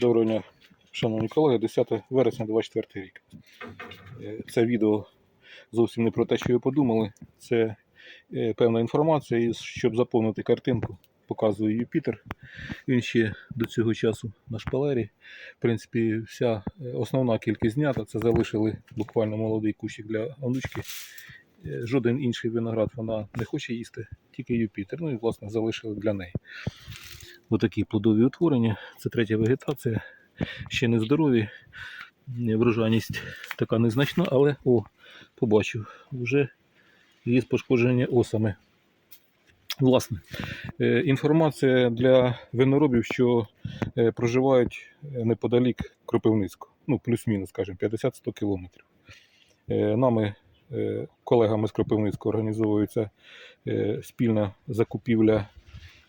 Доброго дня, шановні колеги, 10 вересня 24 рік. Е, Це відео зовсім не про те, що ви подумали. Це е, певна інформація, і щоб заповнити картинку, показує Юпітер. Він ще до цього часу на шпалері. В принципі, вся е, основна кількість знята. Це залишили буквально молодий кущик для онучки. Жоден інший виноград вона не хоче їсти, тільки Юпітер. Ну і власне залишили для неї. Отакі плодові утворення. Це третя вегетація. Ще не здорові. Врожайність така незначна, але о, побачив, вже є пошкодження осами. Власне, е, інформація для виноробів, що е, проживають е, неподалік Кропивницького, ну, плюс-мінус, скажімо, 50-100 кілометрів. Нами, колегами з Кропивницького, організовується спільна закупівля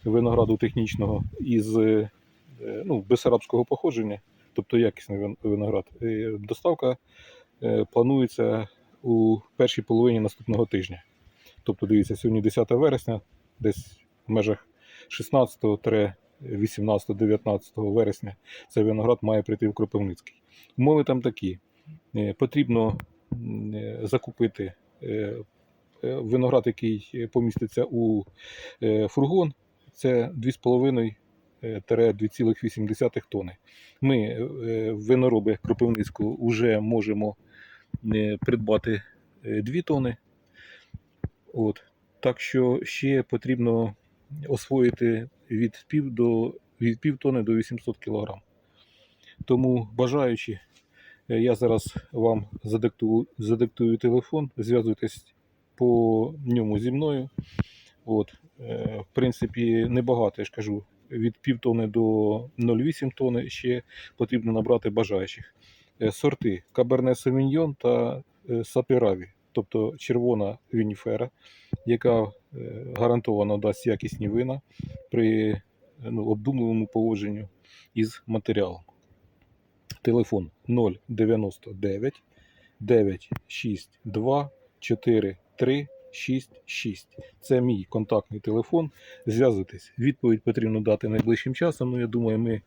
винограду технічного із е, ну, бесарабського походження, тобто якісний виноград. Доставка е, планується у першій половині наступного тижня. Тобто, дивіться, сьогодні 10 вересня, десь в межах 16-18-19 вересня цей виноград має прийти в Кропивницький. Умови там такі. Е, Потрібно закупити виноград, який поміститься у фургон, це 2,5-2,8 тонни. Ми, е, винороби Кропивницького, вже можемо е, придбати 2 тонни. От. Так що ще потрібно освоїти від пів, до, від пів тонни до 800 кг. Тому бажаючи, е, я зараз вам задиктую, задиктую телефон, зв'язуйтесь по ньому зі мною. От, е, в принципі, небагато, я ж кажу, від пів тони до 0,8 тони ще потрібно набрати бажаючих. Е, Сорти Каберне Савіньйон та е, Сапіраві, тобто червона вініфера, яка е, гарантовано дасть якісні вина при е, ну, обдумливому поводженню із матеріалом. Телефон 099 962 43 66. Це мій контактний телефон. Зв'язуйтесь. Відповідь потрібно дати найближчим часом. Ну, я думаю, ми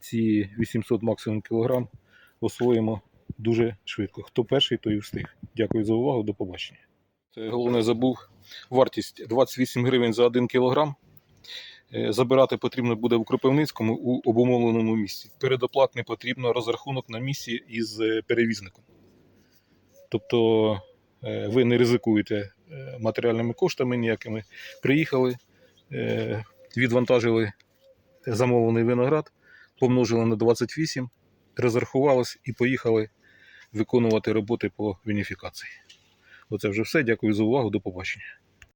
ці 800 максимум кілограм освоїмо дуже швидко. Хто перший, той і встиг. Дякую за увагу. До побачення. Це головне забув. Вартість 28 гривень за 1 кілограм. Е, Забирати потрібно буде в Кропивницькому у обумовленому місці. Передоплат не потрібно розрахунок на місці із е, перевізником. Тобто ви не ризикуєте е, матеріальними коштами ніякими. Приїхали, е, відвантажили замовлений виноград, помножили на 28, розрахувались і поїхали виконувати роботи по вініфікації. Оце вже все. Дякую за увагу. До побачення.